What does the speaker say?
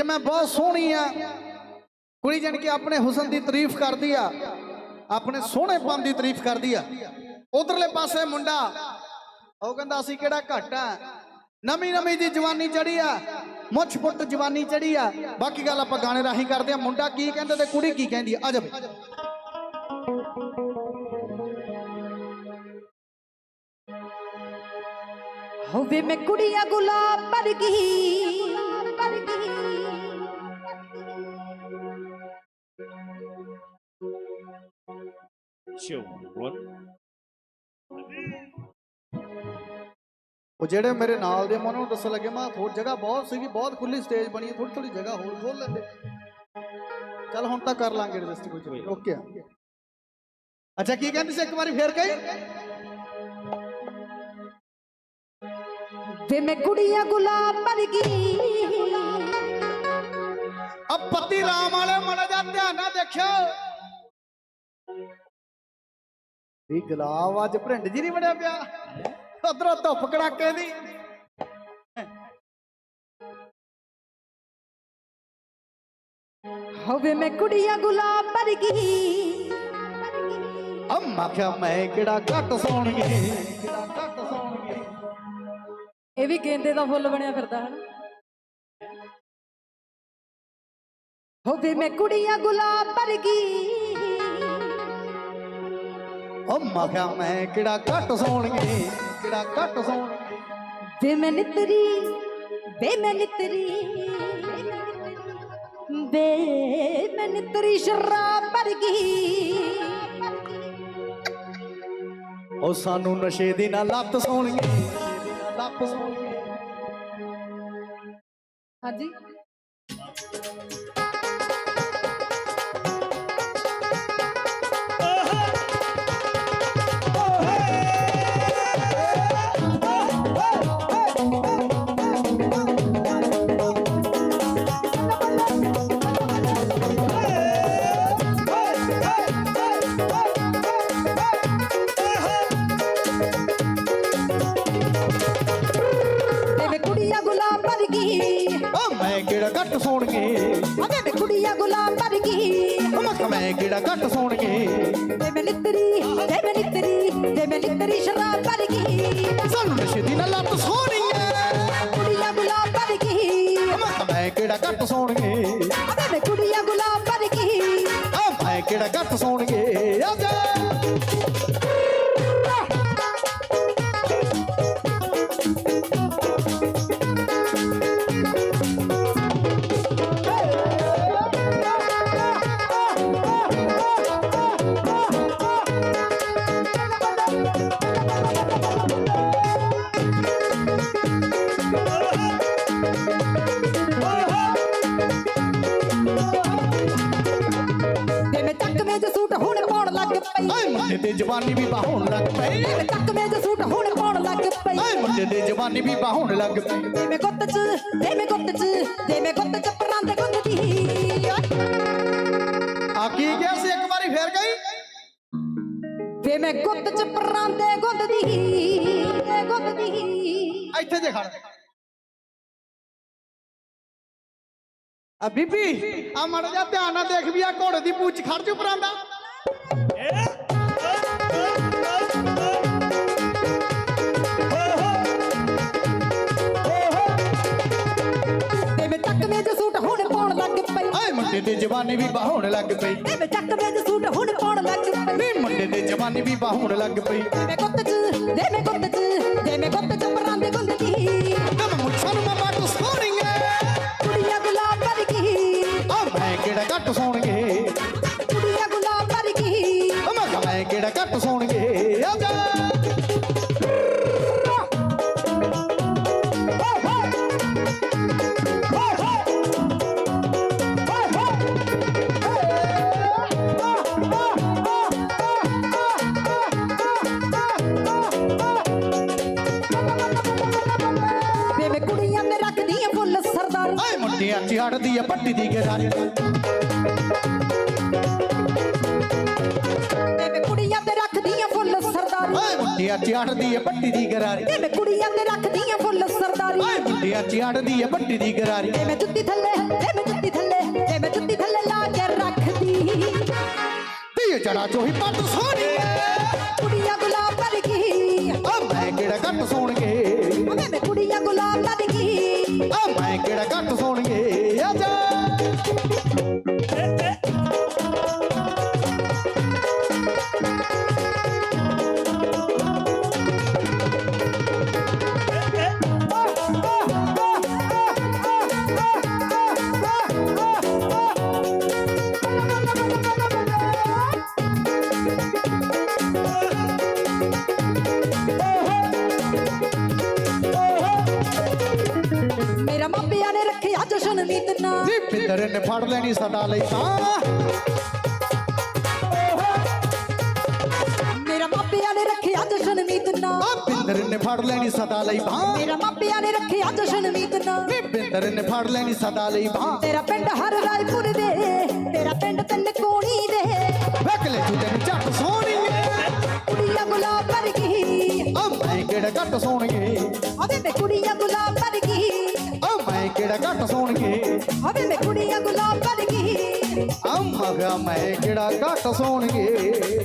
ਕਿ ਮੈਂ ਬਹੁਤ ਸੋਹਣੀ ਆ। ਕੁੜੀ ਜਣ ਕੇ ਆਪਣੇ ਹੁਸਨ ਦੀ ਤਾਰੀਫ ਕਰਦੀ ਆ। ਆਪਣੇ ਸੋਹਣੇਪਨ ਦੀ ਤਾਰੀਫ ਕਰਦੀ ਆ। ਉਧਰਲੇ ਪਾਸੇ ਮੁੰਡਾ, ਉਹ ਕਹਿੰਦਾ, ਅਸੀਂ ਕਿਹੜਾ ਘੱਟ ਆ? ਨਵੀਂ ਨਵੀਂ ਦੀ ਜਵਾਨੀ ਚੜੀ ਆ। ਮੁੱਛ ਫੁੱਟ ਜਵਾਨੀ ਚੜੀ ਆ। ਬਾਕੀ ਗੱਲ ਆਪਾਂ ਗਾਣੇ ਰਾਹੀਂ ਕਰਦੇ ਆ। ਮੁੰਡਾ ਕੀ ਕਹਿੰਦਾ ਤੇ ਕੁੜੀ ਕੀ ਕਹਿੰਦੀ ਆ ਜਾ ਬਈ। ਹੋਵੇ ਮੈਂ ਕੁੜੀਆਂ ਗੁਲਾਬ ਵਰਗੀ। Sure. ਉਹ ਜਿਹੜੇ ਮੇਰੇ ਨਾਲ ਦੇ ਮੈਂ ਉਹਨਾਂ ਨੂੰ ਦੱਸਣ ਲੱਗੇ ਮੈਂ ਥੋੜੀ ਜਗ੍ਹਾ ਬਹੁਤ ਸੀਗੀ ਬਹੁਤ ਖੁੱਲੀ ਸਟੇਜ ਬਣੀ ਹੈ ਥੋੜੀ ਥੋੜੀ ਜਗ੍ਹਾ ਹੋਰ ਖੋਲ ਲੈਂਦੇ। ਚੱਲ ਹੁਣ ਤਾਂ ਕਰ ਲਾਂਗੇ ਐਡਜਸਟ ਕੋਈ ਓਕੇ ਅੱਛਾ ਕੀ ਕਹਿੰਦੀ ਸੀ ਇੱਕ ਵਾਰੀ ਫੇਰ ਕਹੀ? ਵੇ ਮੈਂ ਕੁੜੀਆਂ ਗੁਲਾਬ ਵਰਗੀ ਅਬ ਪੱਤੀ ਰਾਮ ਵਾਲੇ ਮੜਾ ਜਾ ਧਿਆਨ ਨਾਲ ਦੇਖਿਓ। ਇਹ ਗੁਲਾਬ ਅੱਜ ਭਰਿੰਡ ਜੀ ਨਹੀਂ ਬਣਿਆ ਪਿਆ। ਉਧਰੋਂ ਧੁੱਪ ਕੜਾਕੇ ਦੀ। ਹੋਵੇ ਮੈਂ ਕੁੜੀਆਂ ਗੁਲਾਬ ਵਰਗੀ ਅੰਮਾ ਕਿਹਾ ਮੈਂ ਕਿਹੜਾ ਘੱਟ ਸੌਣਗੇ ਕਿਹੜਾ ਘੱਟ ਸੌਣਗੇ ਇਹ ਵੀ ਗੇਂਦੇ ਦਾ ਫੁੱਲ ਬਣਿਆ ਫਿਰਦਾ ਹਨ। ਹੋਵੇ ਮੈਂ ਕੁੜੀਆਂ ਗੁਲਾਬ ਵਰਗੀ ਅੰਮਾ ਕਿਹਾ ਮੈਂ ਕਿਹੜਾ ਘੱਟ ਸੌਣਗੇ ਕਿਹੜਾ ਘੱਟ ਸੌਣਗੇ। ਵੇ ਮੈਂ ਨਿਤਰੀ ਵੇ ਮੈਂ ਨਿਤਰੀ ਵੇ ਮੈਂ ਨਿਤਰੀ ਸ਼ਰਾਬ ਵਰਗੀ। ਉਹ ਸਾਨੂੰ ਨਸ਼ੇ ਦੀ ਨਾ ਲੱਤ ਨਾ ਲੱਤ ਸੌਣਗੇ। ਹਾਂਜੀ। ਕੁੜੀਆਂ ਗੁਲਾਬ ਵਰਗੀ ਓ ਮੈਂ ਕਿਹੜਾ ਘੱਟ ਸੌਣਗੇ? ਅਵੇ ਮੈਂ ਕੁੜੀਆਂ ਗੁਲਾਬ ਵਰਗੀ ਅੰਮਾ ਕਿਹਾ ਮੈਂ ਕਿਹੜਾ ਘੱਟ ਸੌਣਗੇ? ਵੇ ਮੈਂ ਨਿਤਰੀ ਵੇ ਮੈਂ ਨਿਤਰੀ ਵੇ ਮੈਂ ਨਿਤਰੀ ਸ਼ਰਾਬ ਵਰਗੀ ਸਾਨੂੰ ਨਸ਼ੇ ਦੀ ਨਾ ਲੱਤ ਸੌਣਗੇ ਕੁੜੀਆਂ ਗੁਲਾਬ ਵਰਗੀ ਅੰਮਾ ਕਿਹਾ ਮੈਂ ਕਿਹੜਾ ਘੱਟ ਸੌਣਗੇ? ਅਵੇ ਮੈਂ ਕੁੜੀਆਂ ਗੁਲਾਬ ਵਰਗੀ ਆ ਮੈਂ ਕਿਹੜਾ ਘੱਟ ਸੌਣਗੇ? ਆ ਤੇ ਜਵਾਨੀ ਵੀ ਬਾਹਣ ਲੱਗ ਪਈ। ਮੈਂ ਚੱਕਵੇਂ ਦੇ ਸੂਟ ਹੁਣ ਪਾਉਣ ਲੱਗ ਪਈ। ਓਏ ਮੁੰਡੇ ਤੇ ਜਵਾਨੀ ਵੀ ਬਾਹਣ ਲੱਗ ਪਈ। ਮੈਂ ਗੁੱਤ ਚ ਵੇ ਮੈਂ ਗੁੱਤ ਚ ਵੇ ਮੈਂ ਗੁੱਤ ਚ ਪਰਾਂਦੇ ਗੁੰਦਦੀ ਆ ਕੀ ਗਿਆ ਸੀ? ਇੱਕ ਵਾਰੀ ਫੇਰ ਗਈ? ਵੇ ਮੈਂ ਗੁੱਤ ਚ ਪਰਾਂਦੇ ਗੁੰਦਦੀ ਤੇ ਗੁੰਦਦੀ ਇੱਥੇ ਜੇ ਖੜ ਆ ਬੀਬੀ ਆ ਮੜ ਜਾ ਧਿਆਨ ਨਾਲ ਦੇਖ ਵੀ ਆ ਘੋੜੇ ਦੀ ਪੂਛ ਖੜ ਜੂ ਪਰਾਂਦਾ ਸੂਟ ਹੁਣ ਪਾਉਣ ਲੱਗ ਪਈ। ਓਏ ਮੁੰਡੇ ਤੇ ਜਵਾਨੀ ਵੀ ਬਾਹਣ ਲੱਗ ਪਈ। ਵੇ ਮੈਂ ਚੱਕਵੇਂ ਦੇ ਸੂਟ ਹੁਣ ਪਾਉਣ ਲੱਗ ਪਈ। ਨੀ ਮੁੰਡੇ ਤੇ ਜਵਾਨੀ ਵੀ ਬਾਹਣ ਲੱਗ ਪਈ। ਮੈਂ ਗੁੱਤ ਚ ਵੇ ਮੈਂ ਗੁੱਤ ਮੁੰਡਿਆਂ ਚ ਹੜਦੀ ਆ ਪੱਟੀ ਦੀ ਗਰਾਰੀ ਮੈਂ ਕੁੜੀਆਂ ਤੇ ਰੱਖਦੀ ਆ ਫੁੱਲ ਸਰਦਾਰ। ਓਏ ਮੁੰਡਿਆਂ ਪੱਟੀ ਦੀ ਗਰਾਰੀ। ਤੇ ਮੈਂ ਕੁੜੀਆਂ ਤੇ ਰੱਖਦੀ ਆ ਫੁੱਲ ਸਰਦਾਰੀ। ਓਏ ਮੁੰਡਿਆਂ ਚ ਅੜਦੀ ਏ ਪੱਟੀ ਦੀ ਗਰਾਰੀ। ਮੈਂ ਜੁੱਤੀ ਥੱਲੇ ਮੈਂ ਜੁੱਤੀ ਥੱਲੇ ਮੈਂ ਜੁੱਤੀ ਥੱਲੇ ਲਾ ਕੇ ਰੱਖਦੀ। ਤੇ ਜੜਾ ਚੋਹੀ ਪੱਟ ਸੋਹਣੀ। ਕੁੜੀਆਂ ਗੁਲਾਬ ਵਰਗੀ ਆ ਮੈਂ ਕਿਹੜਾ ਘੱਟ ਸੋਣਗੇ ਵੇ ਮੈਂ ਕੁੜੀਆਂ ਗੁਲਾਬ ਵਰਗੀ ਆ ਮੈਂ ਕਿਹੜਾ ਘੱਟ ਸੋਣਗੇ ਨੇ ਫੜ ਲੈਣੀ ਸਦਾ ਲਈ ਤਾਂ। ਮੇਰਾ ਮਾਪਿਆਂ ਨੇ ਰੱਖਿਆ ਜਸ਼ਨ ਨੀਤ ਨਾ। ਆ ਪਿੰਦਰ ਨੇ ਫੜ ਲੈਣੀ ਸਦਾ ਲਈ ਬਾਹ ਮੇਰਾ ਮਾਪਿਆਂ ਨੇ ਰੱਖਿਆ ਜਸ਼ਨ ਨੀਤ ਨਾ। ਪਿੰਦਰ ਨੇ ਫੜ ਲੈਣੀ ਸਦਾ ਲਈ ਬਾਹ ਤੇਰਾ ਪਿੰਡ ਹਰ ਰਾਏਪੁਰ ਦੇ ਤੇਰਾ ਪਿੰਡ ਤਿੰਨ ਕੋਣੀ ਦੇ। ਵੇਖ ਲੈ ਤੂੰ ਤੈਨੂੰ ਝੱਟ ਸੋਹਣੀ ਕੁੜੀਆਂ ਗੁਲਾਬ ਵਰਗੀ। ਆ ਮੈਂ ਕਿਹੜਾ ਘੱਟ ਸੋਣਗੇ ਆਵੇ ਮੈਂ ਕੁੜੀਆਂ ਗੁਲਾਬ ਵਰਗੀ। ਕਿਹੜਾ ਘੱਟ ਸੋਣਗੇ ਆਵੇ ਮੈਂ ਕੁੜੀਆਂ ਕਿਹੜਾ ਘੱਟ ਸੋਣਗੇ।